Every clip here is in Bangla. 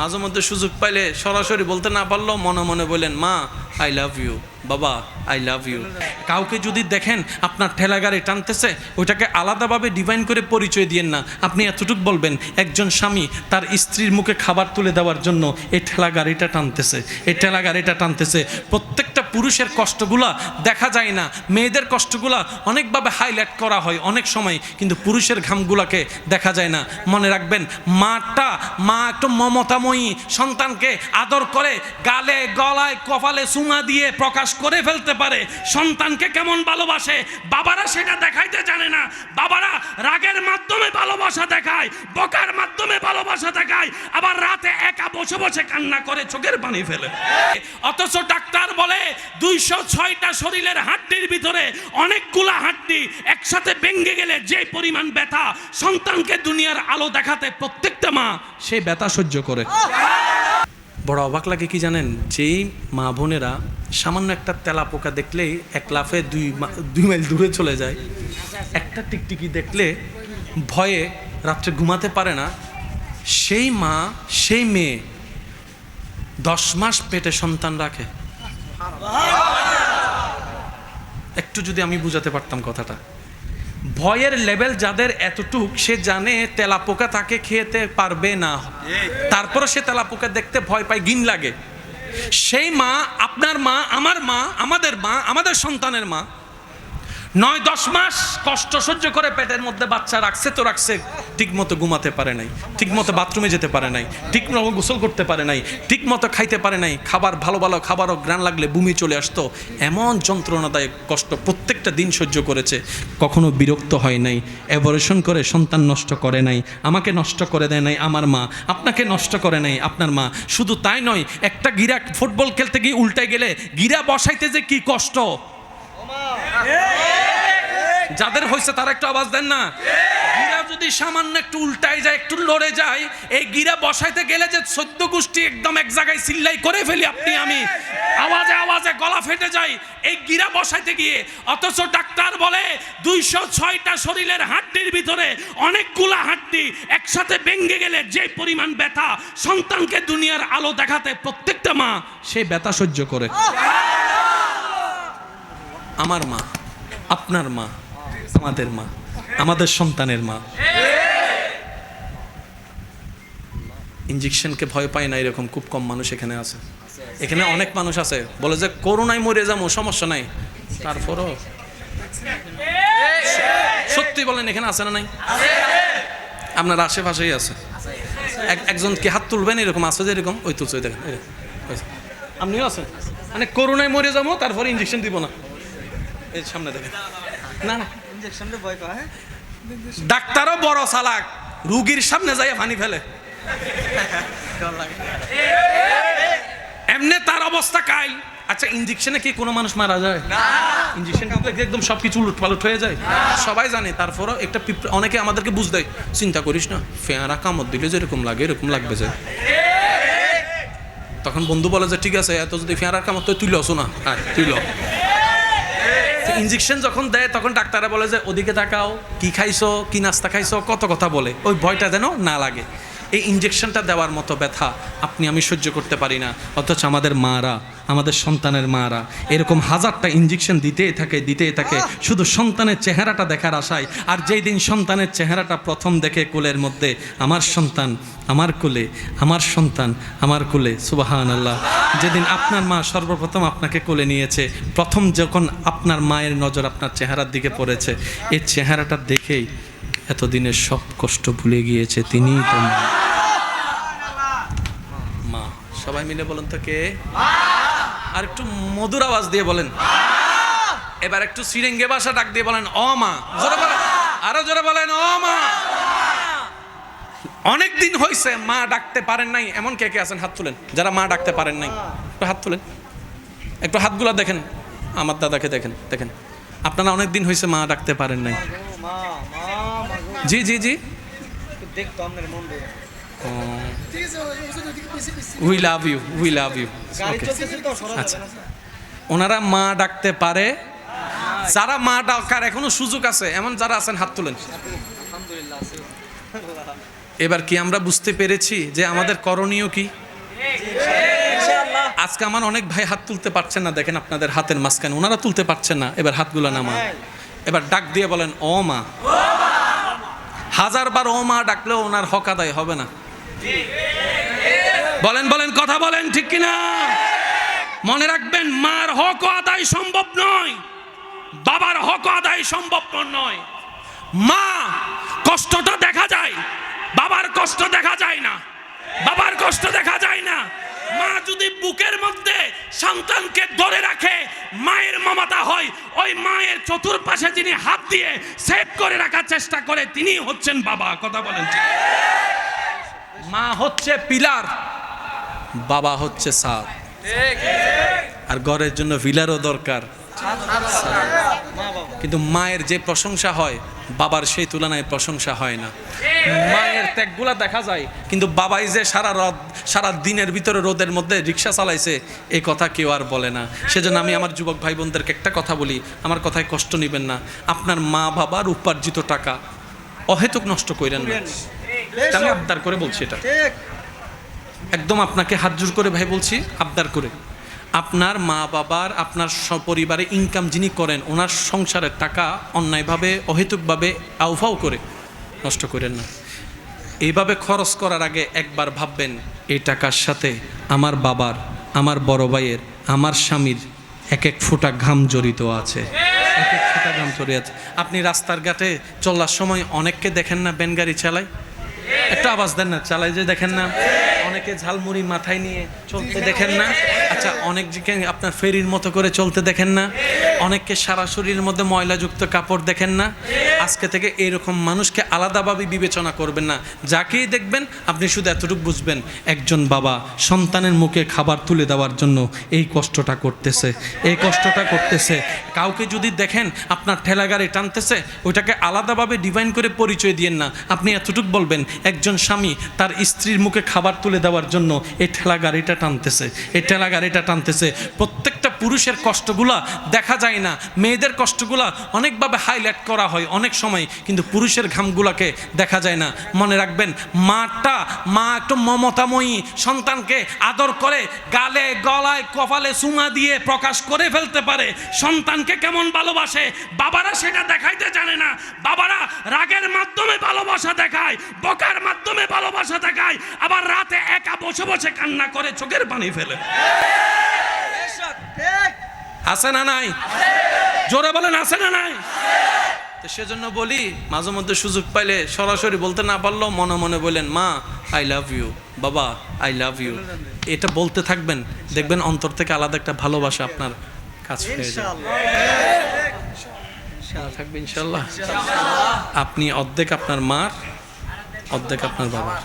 মাঝে মধ্যে সুযোগ পাইলে সরাসরি বলতে না পারলেও মনে মনে বলেন, মা আই লাভ ইউ বাবা আই লাভ ইউ কাউকে যদি দেখেন আপনার ঠেলা গাড়ি টানতেছে, ওইটাকে আলাদাভাবে ডিভাইন করে পরিচয় দিয়েন না। আপনি এতটুকু বলবেন, একজন স্বামী তার স্ত্রীর মুখে খাবার তুলে দেওয়ার জন্য এই ঠেলাগাড়িটা টানতেছে, এই ঠেলা গাড়িটা টানতেছে। প্রত্যেকটা পুরুষের কষ্টগুলা দেখা যায় না। মেয়েদের কষ্টগুলা অনেকভাবে হাইলাইট করা হয় অনেক সময়, কিন্তু পুরুষের ঘামগুলাকে দেখা যায় না। মনে রাখবেন, মাটা, মা একটু মমতাময়ী, সন্তানকে আদর করে গালে, গলায়, কপালে সুমা দিয়ে প্রকাশ করে ফেলতে পারে। সন্তানকে কেমন ভালোবাসে? বাবারা সেটা দেখাইতে জানে না। বাবারা রাগের মাধ্যমে ভালোবাসা দেখায়, বকার মাধ্যমে ভালোবাসা দেখায়, আবার রাতে একা বসে বসে কান্না করে চোখের পানি ফেলে। অথচ ডাক্তার বলে দুইশো ছয়টা শরীরের হাড্ডির ভিতরে অনেকগুলা হাড্ডি একসাথে ভেঙে গেলে যে পরিমাণ ব্যথা সন্তানকে দুনিয়ার আলো দেখাতে প্রত্যেকটা মা সেই ব্যথা সহ্য করে। বড় অবাক লাগে কি জানেন? যেই মা বোনেরা সামান্য একটা তেলা পোকা দেখলেই এক লাফে দুই দুই মাইল দূরে চলে যায়। একটা টিকটিকি দেখলে ভয়ে রাত্রে ঘুমাতে পারে না। সেই মা, সেই মেয়ে দশ মাস পেটে সন্তান রাখে। একটু যদি আমি বুঝাতে পারতাম কথাটা। ভয়ের লেভেল যাদের এতটুক, সে জানে তেলাপোকা তাকে খেতে পারবে না। তারপরে সে তেলাপোকা দেখতে ভয় পায় গিন লাগে। সেই মা, আপনার মা, আমার মা, আমাদের মা, আমাদের সন্তানের মা নয়, দশ মাস কষ্ট সহ্য করে পেটের মধ্যে বাচ্চা রাখছে তো রাখছে ঠিক মতো ঘুমাতে পারে নাই ঠিক মতো বাথরুমে যেতে পারে নাই ঠিক মতো গোসল করতে পারে নাই ঠিক মতো খাইতে পারে নাই, খাবার ভালো ভালো খাবারও গ্রান লাগলে বমি চলে আসতো, এমন যন্ত্রণাদায়ক কষ্ট প্রত্যেকটা দিন সহ্য করেছে, কখনো বিরক্ত হয় নাই অ্যাবরেশন করে সন্তান নষ্ট করে নাই, আমাকে নষ্ট করে দেয় নাই আমার মা, আপনাকে নষ্ট করে নাই আপনার মা, শুধু তাই নয়, একটা গিরা ফুটবল খেলতে গিয়ে উল্টে গেলে গিরা বসাইতে যে কি কষ্ট? যাদের হয়েছে তারা একটু আওয়াজ দেন না। গিরা যদি সামান্য একটু উল্টায় যায় একটু লড়ে যায় এই গিরা বসাইতে গেলে যে সদ্য গোষ্ঠী একদম এক জায়গায় সিল্লাই করে ফেলি আপনি আমি। আওয়াজে আওয়াজে গলা ফেটে যায় এই গিরা বসাইতে গিয়ে। অথচ ডাক্তার বলে দুইশো ছয়টা শরীরের হাড্ডির ভিতরে অনেকগুলা হাড্ডি একসাথে ভেঙে গেলে যে পরিমাণ ব্যথা সন্তানকে দুনিয়ার আলো দেখাতে প্রত্যেকটা মা সেই ব্যথা সহ্য করে। আমার মা আপনার মা আমাদের মা, আমাদের সন্তানের মা। ইঞ্জেকশনকে ভয় পায় না, এরকম খুব কম মানুষ এখানে আছে। এখানে অনেক মানুষ আছে। বলে যে, করোনায় মরে যাব, সমস্যা নাই। তারপরও সত্যি বলেন, এখানে আছে না নাই? আপনার আশেপাশেই আছে। এক- একজন কি হাত তুলবেন, এরকম আছে যে এরকম? ওই তুলছে দেখেন আপনিও আছেন? মানে করোনায় মরে যাব, তারপরে ইঞ্জেকশন দিব না। এই সামনে দেখেন। না না। ইঞ্জেকশনটা ভয় পায় ডাক্তারও বড় চালাক রুগীর সামনে যাই পানি ফেলে। এমনি তার অবস্থা কাই আচ্ছা ইঞ্জেকশনে কি কোনো মানুষ মারা যায়? ইঞ্জেকশন একদম সব কিছু উলট হয়ে যায়? সবাই জানে তারপরও একটা অনেকে আমাদেরকে বুঝ দেয় চিন্তা করিস না ফেয়ারা কামড় দিলে যেরকম লাগে এরকম লাগবে যে। তখন বন্ধু বলে যে ঠিক আছে এত যদি ফেয়ারার কামড় তো তুই লসো না হ্যাঁ তুই ল। ইঞ্জেকশন যখন দেয়, তখন ডাক্তাররা বলে যে, ওদিকে তাকাও, কি খাইছো, কি নাস্তা খাইছো, কত কথা বলে। ওই ভয়টা যেন না লাগে। এই ইঞ্জেকশনটা দেওয়ার মতো ব্যথা আপনি আমি সহ্য করতে পারি না। অথচ আমাদের মারা আমাদের সন্তানের মারা। এরকম হাজারটা ইঞ্জেকশন দিতেই থাকে দিতেই থাকে। শুধু সন্তানের চেহারাটা দেখার আশায়। আর যেই দিন সন্তানের চেহারাটা প্রথম দেখে কোলের মধ্যে আমার সন্তান আমার কোলে আমার সন্তান আমার কোলে। সুবাহান আল্লাহ যেদিন আপনার মা সর্বপ্রথম আপনাকে কোলে নিয়েছে প্রথম যখন আপনার মায়ের নজর আপনার চেহারার দিকে পড়েছে এই চেহারাটা দেখেই এতদিনের সব কষ্ট ভুলে গিয়েছে তিনিই তো মা। সবাই মিলে বলেন তো কে? আর একটু মধুর আওয়াজ দিয়ে বলেন। এবার একটু শ্রীরেঙ্গে ভাষা ডাক দিয়ে বলেন, অ মা। জোরে বলেন, আরও জোরে বলেন, অ মা। অনেক দিন হয়েছে মা ডাকতে পারেন নাই, এমন কে কে আছেন? হাত তুলেন। যারা মা ডাকতে পারেন নাই, একটু হাত তুলেন। একটু হাতগুলা দেখেন, আমার দাদাকে দেখেন দেখেন। আপনারা অনেক দিন হয়েছে মা ডাকতে পারেন নাই। জি জি জি। দেখতো আপনার মন we love you we love you আচ্ছা। ওনারা মা ডাকতে পারে। যারা মা ডাকার এখনও সুযোগ আছে এমন যারা আছেন হাত তুলেন। এবার কি আমরা বুঝতে পেরেছি যে আমাদের করণীয় কি? আজকে আমার অনেক ভাই হাত তুলতে পারছেন না দেখেন আপনাদের হাতের মাঝখানে। ওনারা তুলতে পারছেন না এবার হাতগুলো নামা এবার ডাক দিয়ে বলেন ও মা। হাজার বার ও মা ডাকলেও ওনার হক আদায় হবে না। বলেন বলেন, কথা বলেন, ঠিক কিনা? মনে রাখবেন, মার হক আদায় সম্ভব নয়, বাবার হক আদায় সম্ভব নয়। মা, কষ্টটা দেখা যায়, বাবার কষ্ট দেখা যায় না, বাবার কষ্ট দেখা যায় না। মা যদি বুকের মধ্যে সন্তানকে ধরে রাখে মায়ের মমতা হয় ওই মায়ের চতুর্পাশে যিনি হাত দিয়ে সেভ করে রাখার চেষ্টা করে তিনি হচ্ছেন বাবা। কথা বলেন মা হচ্ছে পিলার বাবা হচ্ছে সাদ আর ঘরের জন্য পিলারও দরকার। বাবা কিন্তু মায়ের যে প্রশংসা হয় বাবার সেই তুলনায় প্রশংসা হয় না। মায়ের ত্যাগগুলা দেখা যায় কিন্তু বাবাই যে সারা রদ সারা দিনের ভিতরে রোদের মধ্যে রিক্সা চালাইছে এই কথা কেউ আর বলে না। সেজন্য আমি আমার যুবক ভাই বোনদেরকে একটা কথা বলি আমার কথায় কষ্ট নেবেন না। আপনার মা বাবার উপার্জিত টাকা অহেতুক নষ্ট করেন না। এটা আমি আবদার করে বলছি এটা। একদম আপনাকে হাত জোর করে ভাই বলছি আবদার করে। আপনার মা বাবার, আপনার সপরিবারে ইনকাম যিনি করেন, ওনার সংসারের টাকা অন্যায়ভাবে, অহেতুকভাবে আউফাও করে নষ্ট করেন না। এইভাবে খরচ করার আগে একবার ভাববেন, এই টাকার সাথে আমার বাবার, আমার বড় ভাইয়ের, আমার স্বামীর এক এক ফোঁটা ঘাম জড়িত আছে। এক এক ফোঁটা ঘাম জড়িত আছে। আপনি রাস্তার ঘাটে চলার সময় অনেককে দেখেন না ব্যান গাড়ি চালায়? একটা আওয়াজ দেন না চালাই যে দেখেন না। অনেকে ঝালমুড়ি মাথায় নিয়ে চলতে দেখেন না। আচ্ছা অনেক দিকে আপনার ফেরির মতো করে চলতে দেখেন না, অনেককে সারা শরীরের মধ্যে ময়লাযুক্ত কাপড় দেখেন না। আজকে থেকে এরকম মানুষকে আলাদাভাবে বিবেচনা করবেন না। যাকেই দেখবেন, আপনি শুধু এতটুকু বুঝবেন, একজন বাবা সন্তানের মুখে খাবার তুলে দেওয়ার জন্য এই কষ্টটা করতেছে, এই কষ্টটা করতেছে। কাউকে যদি দেখেন, আপনার ঠেলা গাড়ি টানতেছে, ওইটাকে আলাদাভাবে ডিভাইন করে পরিচয় দিয়েন না। আপনি এতটুকু বলবেন, একজন স্বামী তার স্ত্রীর মুখে খাবার তুলে দেওয়ার জন্য এই ঠেলা গাড়িটা টানতেছে, এই ঠেলা গাড়িটা টানতেছে। প্রত্যেকটা পুরুষের কষ্টগুলা দেখা যায় না, মেয়েদের কষ্টগুলা অনেকভাবে হাইলাইট করা হয় অনেক সময়, কিন্তু পুরুষের ঘামগুলাকে দেখা যায় না। মনে রাখবেন, মাটা, মা একটু মমতাময়ী, সন্তানকে আদর করে গালে, গলায়, কপালে সুমা দিয়ে প্রকাশ করে ফেলতে পারে। সন্তানকে কেমন ভালোবাসে? বাবারা সেটা দেখাইতে জানে না। বাবারা রাগের মাধ্যমে ভালোবাসা দেখায়, বকার মাধ্যমে ভালোবাসা দেখায়, আবার রাতে একা বসে বসে কান্না করে চোখের পানি ফেলে। আছে না নাই? জোরে বলেন, আছে না নাই? তো সেজন্য বলি, মাঝে মধ্যে সুযোগ পাইলে সরাসরি বলতে না পারলেও মনে মনে বলেন, মা আই লাভ ইউ বাবা আই লাভ ইউ এটা বলতে থাকবেন, দেখবেন অন্তর থেকে আলাদা একটা ভালোবাসা আপনার কাজ ইনশাল্লাহ। আপনি অর্ধেক আপনার মার, অর্ধেক আপনার বাবার।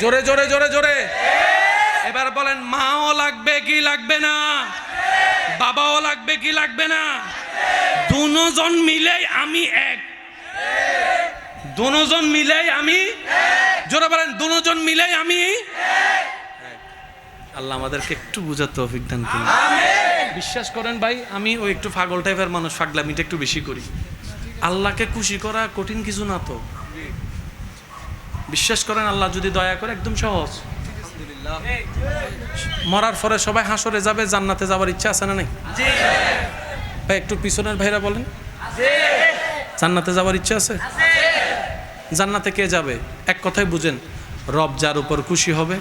জোরে জোরে জোরে জোরে। এবার বলেন মাও লাগবে কি লাগবে না? বাবাও লাগবে কি লাগবে না? দুজন মিলেই আমি এক। দুজন মিলেই আমি জোরে বলেন দুজন মিলেই আমি আল্লাহ আমাদেরকে একটু বুঝাতে অভিজ্ঞান করুন। বিশ্বাস করেন ভাই আমি ওই একটু পাগল টাইপের মানুষ ফাগলামিটা একটু বেশি করি। আল্লাহকে খুশি করা কঠিন কিছু না তো। বিশ্বাস করেন আল্লাহ যদি দয়া করে একদম সহজ। মরার পরে সবাই হাসরে যাবে জান্নাতে যাওয়ার ইচ্ছা আছে না নাই? ভাই একটু পিছনের ভাইরা বলেন। জান্নাতে যাওয়ার ইচ্ছা আছে? জান্নাতে কে যাবে? এক কথায় বুঝেন রব যার উপর খুশি হবে